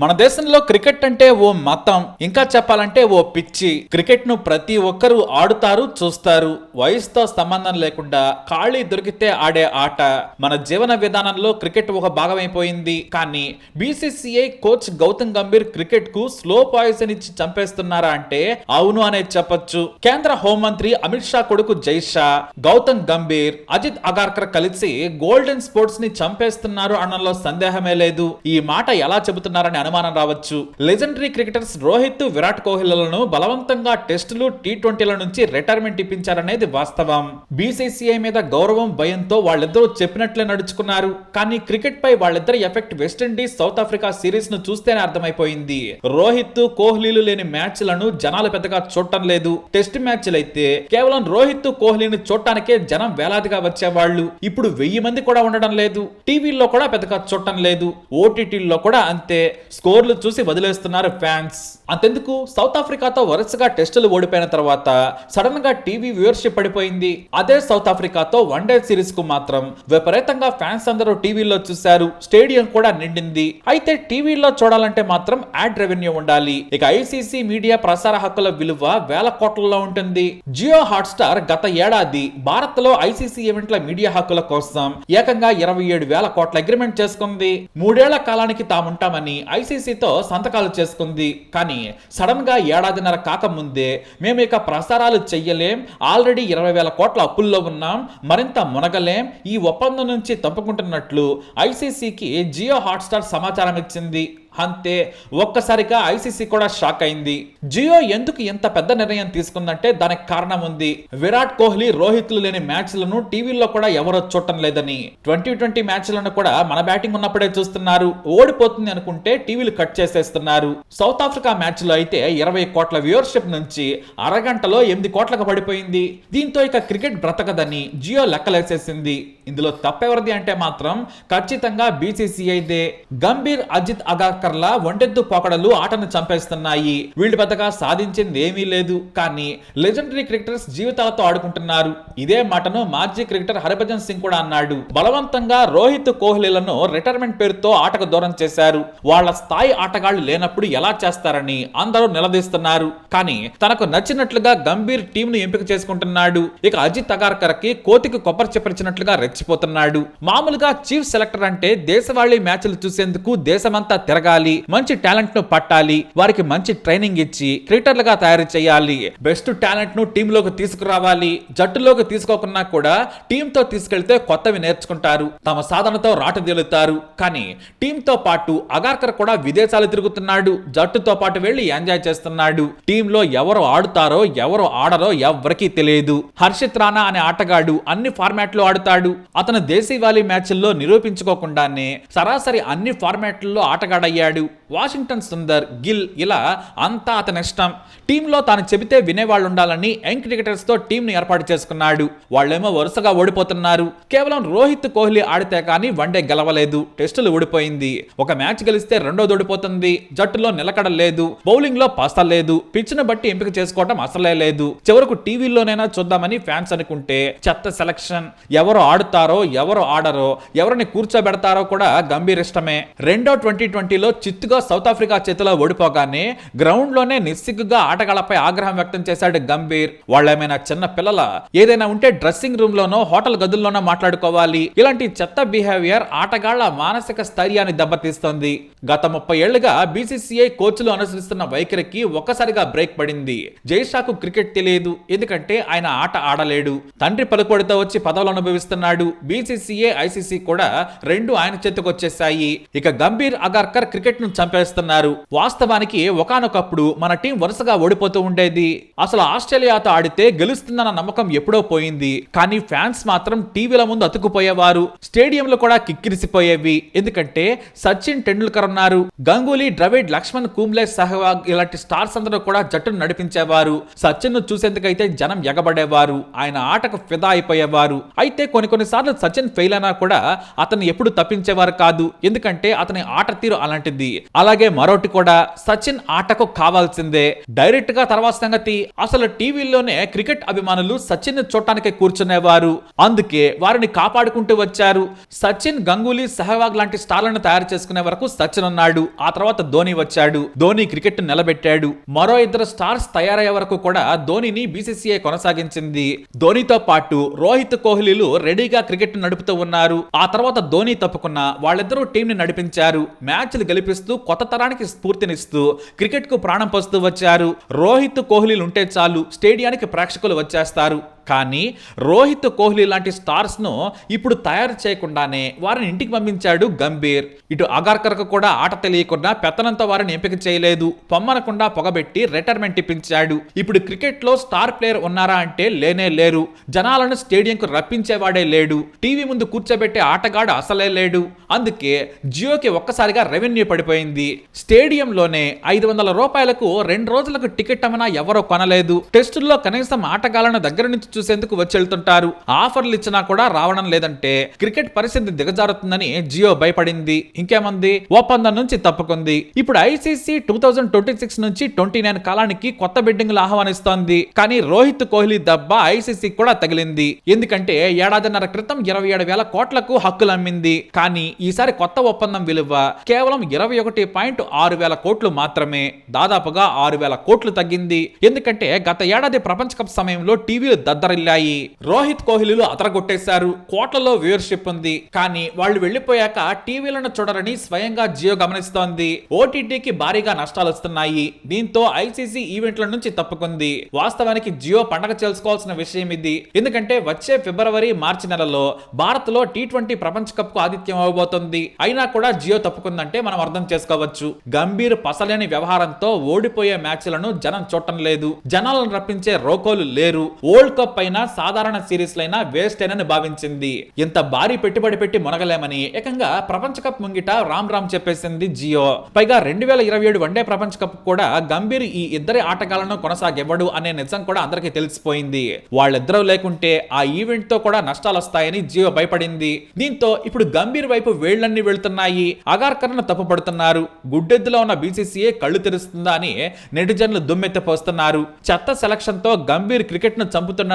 మన దేశంలో క్రికెట్ అంటే ఓ మతం ఇంకా చెప్పాలంటే ఓ పిచ్చి. క్రికెట్ను ప్రతి ఒక్కరూ ఆడుతారు చూస్తారు. వయసుతో సంబంధం లేకుండా ఖాళీ దొరికితే ఆడే ఆట. మన జీవన విధానంలో క్రికెట్ ఒక భాగమైపోయింది. కానీ బీసీసీఐ కోచ్ గౌతమ్ గంభీర్ క్రికెట్కు స్లో పాయిజన్ ఇచ్చి చంపేస్తున్నారా అంటే అవును అనే చెప్పొచ్చు. కేంద్ర హోంమంత్రి అమిత్ షా కొడుకు జై షా గౌతమ్ గంభీర్ అజిత్ అగార్కర్ కలిసి గోల్డెన్ స్పోర్ట్స్ని చంపేస్తున్నారు అనడంలో సందేహమే లేదు. ఈ మాట ఎలా చెబుతున్నారని అనుమానం రావచ్చు. లెజెండరీ క్రికెటర్స్ రోహిత్ విరాట్ కోహ్లీలను బలవంతంగా టెస్టులు టీ ట్వంటీల నుంచి రిటైర్మెంట్ ఇప్పించారనేది వాస్తవం. బీసీసీఐ మీద గౌరవం భయంతో వాళ్ళిద్దరూ చెప్పినట్లే నడుచుకున్నారు. కానీ క్రికెట్ పై వాళ్ళిద్దరి ఎఫెక్ట్ వెస్టిండీస్ సౌత్ ఆఫ్రికా సిరీస్ను చూస్తేనే అర్థమైపోయింది. రోహిత్ కోహ్లీలు లేని మ్యాచ్లను జనాలు పెద్దగా చూడటం లేదు. టెస్ట్ మ్యాచ్లు అయితే కేవలం రోహిత్ కోహ్లీని చూడటానికే జనం వేలాదిగా వచ్చేవాళ్ళు. ఇప్పుడు వెయ్యి మంది కూడా ఉండడం లేదు. టీవీల్లో కూడా పెద్దగా చూడటం లేదు. ఓటీటీల్లో కూడా అంతే. స్కోర్లు చూసి వదిలేస్తున్నారు ఫ్యాన్స్. అంతెందుకు? సౌత్ ఆఫ్రికాతో వరుసగా టెస్టులు ఓడిపోయిన తర్వాత సడన్గా టీవీ వ్యూవర్షిప్ పడిపోయింది. అదే సౌత్ ఆఫ్రికాతో వన్ డే సిరీస్కు మాత్రం విపరీతంగా ఫ్యాన్స్ అందరూ టీవీలో చూశారు. స్టేడియం కూడా నిండింది. అయితే టీవీలో చూడాలంటే మాత్రం యాడ్ రెవెన్యూ ఉండాలి. ఇక ఐసీసీ మీడియా ప్రసార హక్కుల విలువ వేల కోట్లలో ఉంటుంది. జియో హాట్స్టార్ గత ఏడాది భారత్లో ఐసీసీ ఈవెంట్ల మీడియా హక్కుల కోసం ఏకంగా ఇరవై ఏడు వేల కోట్ల అగ్రిమెంట్ చేసుకుంది. మూడేళ్ళ కాలానికి తాముంటామని ఐసీసీతో సంతకాలు చేసుకుంది. కానీ సడన్గా ఏడాదిన్నర కాకముందే మేము ఇక ప్రసారాలు చెయ్యలేం. ఆల్రెడీ ఇరవై వేల కోట్ల అప్పుల్లో ఉన్నాం. మరింత మునగలేం. ఈ ఒప్పందం నుంచి తప్పుకుంటున్నట్లు ఐసీసీకి జియో హాట్స్టార్ సమాచారం ఇచ్చింది. అంతే ఒక్కసారిగా ఐసీసీ కూడా షాక్ అయింది. జియో ఎందుకు ఇంత పెద్ద నిర్ణయం తీసుకుందంటే దానికి కారణం ఉంది. విరాట్ కోహ్లీ రోహిత్లు లేని మ్యాచ్లను టీవీల్లో కూడా ఎవరో చూడటం లేదని. ట్వంటీ ట్వంటీ మ్యాచ్లను కూడా మన బ్యాటింగ్ ఉన్నప్పుడే చూస్తున్నారు. ఓడిపోతుంది అనుకుంటే టీవీలు కట్ చేసేస్తున్నారు. సౌత్ ఆఫ్రికా మ్యాచ్లో అయితే ఇరవై కోట్ల వ్యూవర్షిప్ నుంచి అరగంటలో ఎనిమిది కోట్లకు పడిపోయింది. దీంతో ఇక క్రికెట్ బ్రతకదని జియో లెక్కలేసేసింది. ఇందులో తప్పెవరిది అంటే మాత్రం ఖచ్చితంగా బీసీసీఐదే. గంభీర్ అజిత్ అగార్ అగార్కర్ల ఒంటెద్దు పోకడలు ఆటను చంపేస్తున్నాయి. వీళ్ళు పెద్దగా సాధించింది ఏమీ లేదు. కానీ లెజెండరీ క్రికెటర్స్ జీవితాలతో ఆడుకుంటున్నారు. ఇదే మాటను మాజీ క్రికెటర్ హరిభజన్ సింగ్ కూడా అన్నాడు. బలవంతంగా రోహిత్ కోహ్లీలను రిటైర్మెంట్ పేరుతో ఆటకు దూరం చేశారు. వాళ్ళ స్థాయి ఆటగాళ్ళు లేనప్పుడు ఎలా చేస్తారని అందరూ నిలదీస్తున్నారు. కానీ తనకు నచ్చినట్లుగా గంభీర్ టీం ను ఎంపిక చేసుకుంటున్నాడు. ఇక అజిత్ అగార్కర్కి కోతికి కొబ్బరి చెప్పరిచినట్లుగా రెచ్చిపోతున్నాడు. మామూలుగా చీఫ్ సెలెక్టర్ అంటే దేశవాళీ మ్యాచ్లు చూసేందుకు దేశమంతా తిరగాలి. మంచి టాలెంట్ను పట్టాలి వారికి మంచి ట్రైనింగ్ ఇచ్చి క్రికెటర్లుగా తయారు చేయాలి. బెస్ట్ టాలెంట్ను టీమ్లోకి తీసుకురావాలి. జట్టులోకి తీసుకోకున్నా కూడా టీమ్తో తీసుకెళ్తే కొత్తవి నేర్చుకుంటారు. తమ సాధనతో రాటదేలుతారు కానీ టీమ్తో పాటు అగార్కర్ కూడా విదేశాలు తిరుగుతున్నాడు. జట్టుతో పాటు వెళ్ళి ఎంజాయ్ చేస్తున్నాడు. టీమ్లో ఎవరు ఆడుతారో ఎవరు ఆడరో ఎవ్వరికీ తెలియదు. హర్షిత్ రాణా అనే ఆటగాడు అన్ని ఫార్మాట్లు ఆడుతాడు. అతను దేశీవాళీ మ్యాచ్ల్లో నిరూపించుకోకుండానే సరాసరి అన్ని ఫార్మాట్లలో ఆటగాడయ్యాడు. వాషింగ్టన్ సుందర్ గిల్ ఇలా అంతా అతని ఇష్టం. టీంలో తాను చెబితే వినేవాళ్ళు ఉండాలని యంగ్ క్రికెటర్స్తో టీం ని ఏర్పాటు చేసుకున్నాడు. వాళ్ళేమో వరుసగా ఓడిపోతున్నారు. కేవలం రోహిత్ కోహ్లీ ఆడితే కానీ వన్డే గెలవలేదు. టెస్టులు ఓడిపోయింది ఒక మ్యాచ్ గెలిస్తే రెండోది ఓడిపోతుంది జట్టులో నిలకడ లేదు. బౌలింగ్లో పస్త లేదు. పిచ్ బట్టి ఎంపిక చేసుకోవడం అసలే లేదు. చివరకు టీవీలోనైనా చూద్దామని ఫ్యాన్స్ అనుకుంటే చెత్త సెలక్షన్. ఎవరు ఆడుతారో ఎవరు ఆడరో ఎవరిని కూర్చోబెడతారో కూడా గంభీరిష్టమే. రెండో ట్వంటీ ట్వంటీలో చిత్తుగా సౌత్ ఆఫ్రికా చేతిలో ఓడిపోగానే గ్రౌండ్లోనే నిస్సిగ్గుగా ఆటగాళ్ళపై ఆగ్రహం వ్యక్తం చేశాడు గంభీర్. వాళ్ళేమైనా చిన్న పిల్లల ఏదైనా ఉంటే డ్రెస్సింగ్ రూమ్ లోనో హోటల్ గదుల్లోనో మాట్లాడుకోవాలి. ఇలాంటి చెత్త బిహేవియర్ ఆటగాళ్ళ మానసిక స్థైర్యాన్ని దెబ్బతీస్తోంది. గత ముప్పై ఏళ్ళుగా బీసీసీఐ కోచ్లు అనుసరిస్తున్న వైఖరికి ఒక్కసారిగా బ్రేక్ పడింది. జైషాకు క్రికెట్ తెలియదు ఎందుకంటే ఆయన ఆట ఆడలేడు. తండ్రి పలుకుబడితో వచ్చి పదవులు అనుభవిస్తున్నాడు. బీసీసీఏ ఐసీసీ కూడా రెండు ఆయన చేతికొచ్చేశాయి. ఇక గంభీర్ అగార్కర్ క్రికెట్ను చంపేస్తున్నారు. వాస్తవానికి ఒకానొకప్పుడు మన టీం వరుసగా ఓడిపోతూ ఉండేది. అసలు ఆస్ట్రేలియాతో ఆడితే గెలుస్తుందన్న నమ్మకం ఎప్పుడో పోయింది. కానీ ఫ్యాన్స్ మాత్రం టీవీల ముందు అతుకుపోయేవారు స్టేడియంలో కూడా కిక్కిరిసిపోయేవి. ఎందుకంటే సచిన్ టెండూల్కర్ ఉన్నారు గంగూలీ ద్రవిడ్ లక్ష్మణ్ కుమ్లే సహవాగ్ ఇలాంటి స్టార్స్ అందరూ కూడా జట్టును నడిపించేవారు. సచిన్ను చూసేందుకైతే జనం ఎగబడేవారు. ఆయన ఆటకు ఫిదా అయిపోయేవారు. అయితే కొన్ని కొన్నిసార్లు సచిన్ ఫెయిల్ అయినా కూడా అతను ఎప్పుడు తప్పించేవారు కాదు. ఎందుకంటే అతని ఆట తీరు అలాంటి లాంటిది అలాగే మరోటి కూడా సచిన్ ఆటకు కావాల్సిందే. డైరెక్ట్గా తర్వాత సంగతి అసలు టీవీలోనే క్రికెట్ అభిమానులు సచిన్ చూడటానికి కూర్చునేవారు. అందుకే వారిని కాపాడుకుంటూ వచ్చారు. సచిన్ గంగూలీ సెహవాగ్ లాంటి స్టార్లను తయారు చేసుకునే వరకు సచిన్ ఉన్నాడు. ఆ తర్వాత ధోని వచ్చాడు. ధోని క్రికెట్ నిలబెట్టాడు. మరో ఇద్దరు స్టార్స్ తయారయ్యే వరకు కూడా ధోనిని బీసీసీఐ కొనసాగించింది. ధోనితో పాటు రోహిత్ కోహ్లీలు రెడీగా క్రికెట్ నడుపుతూ ఉన్నారు. ఆ తర్వాత ధోని తప్పుకున్న వాళ్ళిద్దరూ టీం ని నడిపించారు. మ్యాచ్లు గెలిపిస్తూ కొత్త తరానికి స్ఫూర్తినిస్తూ క్రికెట్కు ప్రాణం పోస్తూ వచ్చారు. రోహిత్ కోహ్లీలు ఉంటే చాలు స్టేడియానికి ప్రేక్షకులు వచ్చేస్తారు. కానీ రోహిత్ కోహ్లీ లాంటి స్టార్స్ను ఇప్పుడు తయారు చేయకుండానే వారిని ఇంటికి పంపించాడు గంభీర్. ఇటు అగార్కర్కు కూడా ఆట తెలియకుండా పెత్తనంతో వారిని ఎంపిక చేయలేదు. పొమ్మనకుండా పొగబెట్టి రిటైర్మెంట్ ఇప్పించాడు. ఇప్పుడు క్రికెట్లో స్టార్ ప్లేయర్ ఉన్నారా అంటే లేనే లేరు. జనాలను స్టేడియంకు రప్పించేవాడే లేడు. టీవీ ముందు కూర్చోబెట్టే ఆటగాడు అసలే లేడు. అందుకే జియోకి ఒక్కసారిగా రెవెన్యూ పడిపోయింది. స్టేడియంలోనే ఐదు వందల రూపాయలకు రెండు రోజులకు టికెట్ అమ్మనా ఎవరో కొనలేదు. టెస్టుల్లో కనీసం ఆటగాళ్ళను దగ్గర నుంచి చూసేందుకు వచ్చి వెళ్తుంటారు. ఆఫర్లు ఇచ్చినా కూడా రావడం లేదంటే క్రికెట్ పరిస్థితి దిగజారుతుందని జియో భయపడింది. ఇంకేమంది? ఒప్పందం నుంచి తప్పుకుంది. ఇప్పుడు ICC two thousand twenty six నుంచి ట్వంటీ నైన్ కాలానికి కొత్త బిడ్డింగ్లు ఆహ్వానిస్తోంది. కానీ రోహిత్ కోహ్లీ దెబ్బ ఐసీసీ కూడా తగిలింది. ఎందుకంటే ఏడాదిన్నర క్రితం ఇరవై ఏడు వేల కోట్లకు హక్కులు అమ్మింది కానీ ఈసారి కొత్త ఒప్పందం విలువ కేవలం ఇరవై ఒకటి పాయింట్ ఆరు వేల కోట్లు మాత్రమే. దాదాపుగా ఆరు వేల కోట్లు తగ్గింది. ఎందుకంటే గత ఏడాది ప్రపంచ కప్ సమయంలో టీవీలు దద్దరిల్లాయి రోహిత్ కోహ్లీలు అదరగొట్టేశారు కోట్లలో వ్యూయర్షిప్ ఉంది. కానీ వాళ్ళు వెళ్ళిపోయాక టీవీలను చూడరని స్వయంగా జియో గమనిస్తోంది. ఓటీటీకి భారీగా నష్టాలు వస్తున్నాయి. దీంతో ఐసీసీ ఈవెంట్ల నుంచి తప్పుకుంది. వాస్తవానికి జియో పండగ చేసుకోవాల్సిన విషయం ఇది. ఎందుకంటే వచ్చే ఫిబ్రవరి మార్చి నెలలో భారత్లో టీ ట్వంటీ ప్రపంచ కప్కు ఆతిథ్యం అవ్వబోతోంది అయినా కూడా జియో తప్పుకుందంటే మనం అర్థం చేసుకోవచ్చు. గంభీర్ పసలేని వ్యవహారంతో ఓడిపోయే మ్యాచ్లను జనం చూడటం లేదు. జనాలను రప్పించే రోకోలు లేరు. వరల్డ్ కప్ అయినా సాధారణ సిరీస్ లైనా వేస్ట్ అని భావించింది. ఇంత భారీ పెట్టుబడి పెట్టి మునగలేమని ఏకంగా ప్రపంచ కప్ ముంగిట రామ్ రామ్ చెప్పేసింది జియో. పైగా రెండు వేల ఇరవై ఏడు వన్డే ప్రపంచ కప్ కూడా గంభీర్ ఈ ఇద్దరి ఆటగాళ్ళను కొనసాగివ్వడు అనే నిజం కూడా అందరికీ తెలిసిపోయింది. వాళ్ళిద్దరూ లేకుంటే ఆ ఈవెంట్తో కూడా నష్టాలు వస్తాయని జియో భయపడింది. దీంతో ఇప్పుడు గంభీర్ వైపు వేళ్ళన్నీ వెళ్తున్నాయి. అగార్కర్ను తప్పుపడుతున్నారు. గుడ్డెద్దులో ఉన్న బీసీసీఏ కళ్ళు తెరుస్తుందా అని నెటిజన్లు దుమ్మెత్తిపోస్తున్నారు చెత్త సెలక్షన్తో గంభీర్ క్రికెట్ను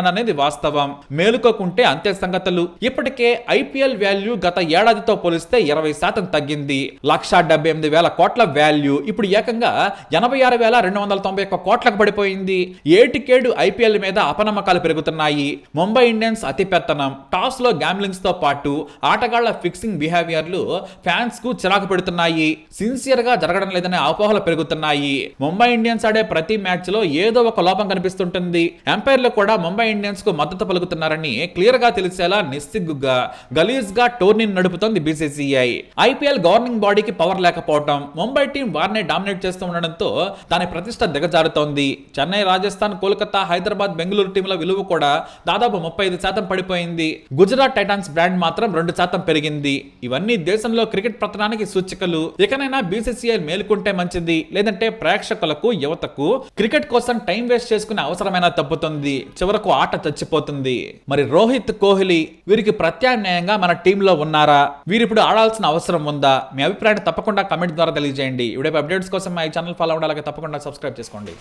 అనేది వాస్తవం. మేలుకోకుంటే అంతే సంగతులు. ఇప్పటికే ఐపీఎల్ వాల్యూ గత ఏడాదితో పోలిస్తే ఇరవై శాతం తగ్గింది. లక్ష డెబ్బై ఎనిమిది వేల కోట్ల వాల్యూ. ఇప్పుడు ఏకంగా ఎనభై ఆరు వేల రెండు వందల తొంభై ఒక్క కోట్లకు పడిపోయింది. ఏటికేడు ఐపీఎల్ మీద అపనమ్మకాలు పెరుగుతున్నాయి. ముంబై ఇండియన్స్ అతి పెత్తనం. టాస్లో గ్యాంబ్లింగ్స్తో పాటు ఆటగాళ్ళ ఫిక్సింగ్ బిహేవియర్లు ఫ్యాన్స్కు చిరాకు పెడుతున్నాయి. సిన్సియర్గా జరగడం లేదనే అపోహలు పెరుగుతున్నాయి. ముంబై ఇండియన్స్ ఆడే ప్రతి మ్యాచ్లో ఏదో ఒక లోపం కనిపిస్తుంటుంది. ఎంపైర్లు కూడా ముంబై ఇండియన్స్కు మద్దతు పలుకుతున్నారని క్లియర్గా తెలిసేలా నిస్సిగ్గుగా గలీజ్గా టోర్నీని నడుపుతోంది బీసీసీఐ. ఐపీఎల్ గవర్నింగ్ బాడీకి పవర్ లేకపోవడం ముంబై టీం వారినే డామినేట్ చేస్తూ ఉండడంతో దాని ప్రతిష్ట దిగజారుతోంది. చెన్నై రాజస్థాన్ కోల్కతా హైదరాబాద్ బెంగళూరు టీంల విలువ కూడా దాదాపు ముప్పై ఐదు శాతం పడిపోయింది. గుజరాత్ టైటాన్స్ బ్రాండ్ మాత్రం రెండు శాతం పెరిగింది. ఇవన్నీ దేశంలో క్రికెట్ పతనానికి సూచికలు. ఇకనైనా బీసీసీఐ మేలుకుంటే మంచిది లేదంటే ప్రేక్షకులకు యువతకు క్రికెట్ కోసం టైం వేస్ట్ చేసుకునే అవసరమైనా తప్పుతుంది. చివరకు ఆట చచ్చిపోతుంది. మరి రోహిత్ కోహ్లీ వీరికి ప్రత్యామ్నాయంగా మన టీంలో ఉన్నారా? వీరిప్పుడు ఆడాల్సిన అవసరం ఉందా? మీ అభిప్రాయాన్ని తప్పకుండా కమెంట్ ద్వారా తెలియజేయండి. ఇవిడే అప్డేట్స్ కోసం మా ఈ ఛానల్ ఫాలో అవ్వడానికి తప్పకుండా సబ్స్క్రైబ్ చేసుకోండి.